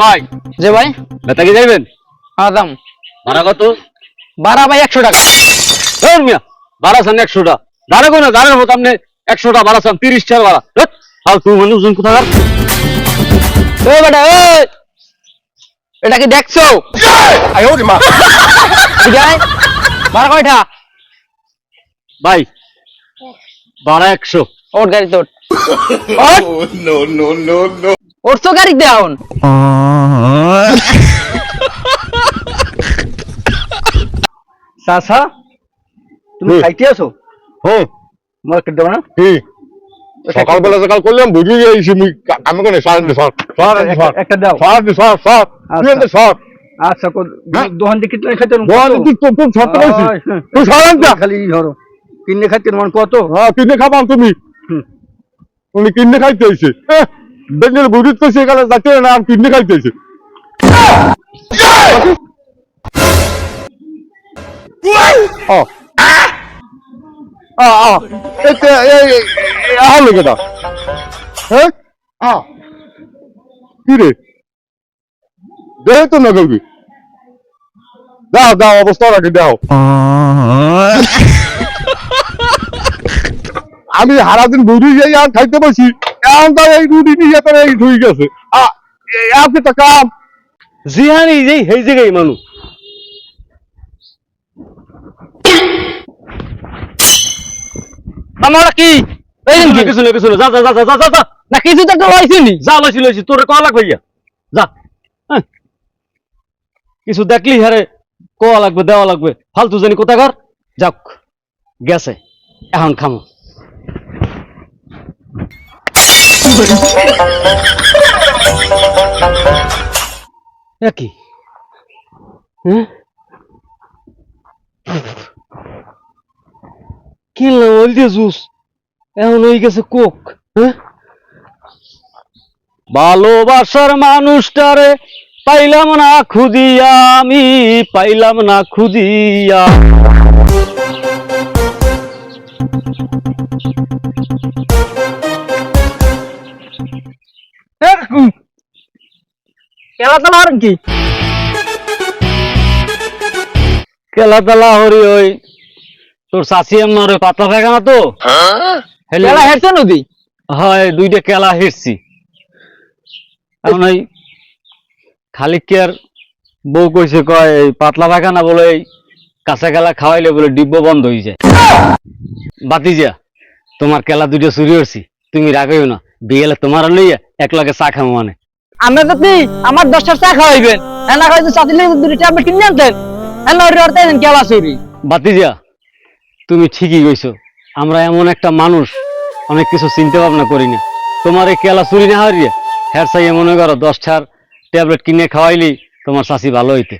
ভাই। যে ভাই? বেতা কি যাইবেন? হ্যাঁ দাম। ভাড়া কত? বারা ভাই একশো টাকা। ধর মিয়া ভাড়া চান একশোটা। দাঁড়ে কোনো দাঁড়ের মতো আপনি একশোটা ভাড়া চান তিরিশ টাকা ভাড়া। ধ্যাৎ, ফালতু মানুষজন কোথাকার? ও বেটা ওই এটা কি দেখছ? আয় ওরে মা। ঠিক কয়টা? ভাই ভাড়া একশো। ওর গাড়ি তোর। no no no ওর তো গাড়ি দেওন চাচা তুমি খাইতে আছো? হ্যাঁ মার্কেট দেবো না? সকালবেলা সকাল করলাম বুঝে যাইছি মুই আমি কোনে? সর সারাতে সর। একটা দাও। সারাতে সর সর। তুই সর। আচ্ছা হ্যাঁ? দোকান থেকে কিনে খাইতে বল তুই তো খুব সত্য বলছিস তুই সরান যা খালি ধরো। কিনে খাইতে মন কত? হ্যাঁ কিনে খাবাম তুমি। হুম। উনি কিনে খাইতে হয়েছে বেঞ্জের বুড়িত তো সেখানে যাচ্ছে না আর কিনে খাইতে হয়েছে ও আ আ এতে এই আহ, লোকে দা হ্যাঁ? দাও দাও, অবস্থা রাখি দাও আমি সারাদিন বুড়ি যাই আর খাইতে বসি। এখন তো এই রুটি নিয়ে তোর এই ঢুই গেছে। আ আপনি তো কাম। জিহানি যেই হেই জায়গায় মানুষ। আমার কি? এই কিছু না কিছু না যা যা যা যা যা যা না কিছু তো যা লইছি লইছি। তোরে কয়া লাগবে ইয়া? যা। হ্যাঁ। কিছু দেখলি হারে? কোয়া লাগবে দেওয়া লাগবে। ফালতু জানি কোথাকার? যাক গেছে। এখন খামো। কি? কিনলাম ওই দিয়ে জুস। এখন হয়ে গেছে কোক ভালোবাসার মানুষটারে পাইলাম না খুদিয়া, আমি পাইলাম না খুদিয়া। খেলা তো আর কি? খেলা তেলা হরি ওই। তোর চাষি আমার পাতলা পায়খানা তো? খেলা হেরছে নদী? হয় দুইটা কেলা হেরছি। এখন ওই খালি আর বউ কইছে কয় এই পাতলা পায়খানা বলে এই কাঁচা কেলা খাওয়াইলে বলে ডিব্ব বন্ধ হয়ে যায় বাতিজা তোমার কেলা দুটো চুরি করছি তুমি রাগইও না। বিয়েলে তোমার লইয়া এক লগে চা খামো মানে। আমরা যদি আমার দশটার চা খাওয়াইবেন হ্যাঁ না খাওয়াইতে চাতিলে দুটি ট্যাবলেট কিনে আনতেন। হ্যাঁ না ওর অর্থ কেলা চুরি। বাতিজা তুমি ঠিকই কইছো। আমরা এমন একটা মানুষ অনেক কিছু চিন্তা ভাবনা করি না। তোমার এই কেলা চুরি না হারিয়ে হ্যার চাইয়ে মনে করো দশটার ট্যাবলেট কিনে খাওয়াইলি তোমার চাষি ভালো হইতে।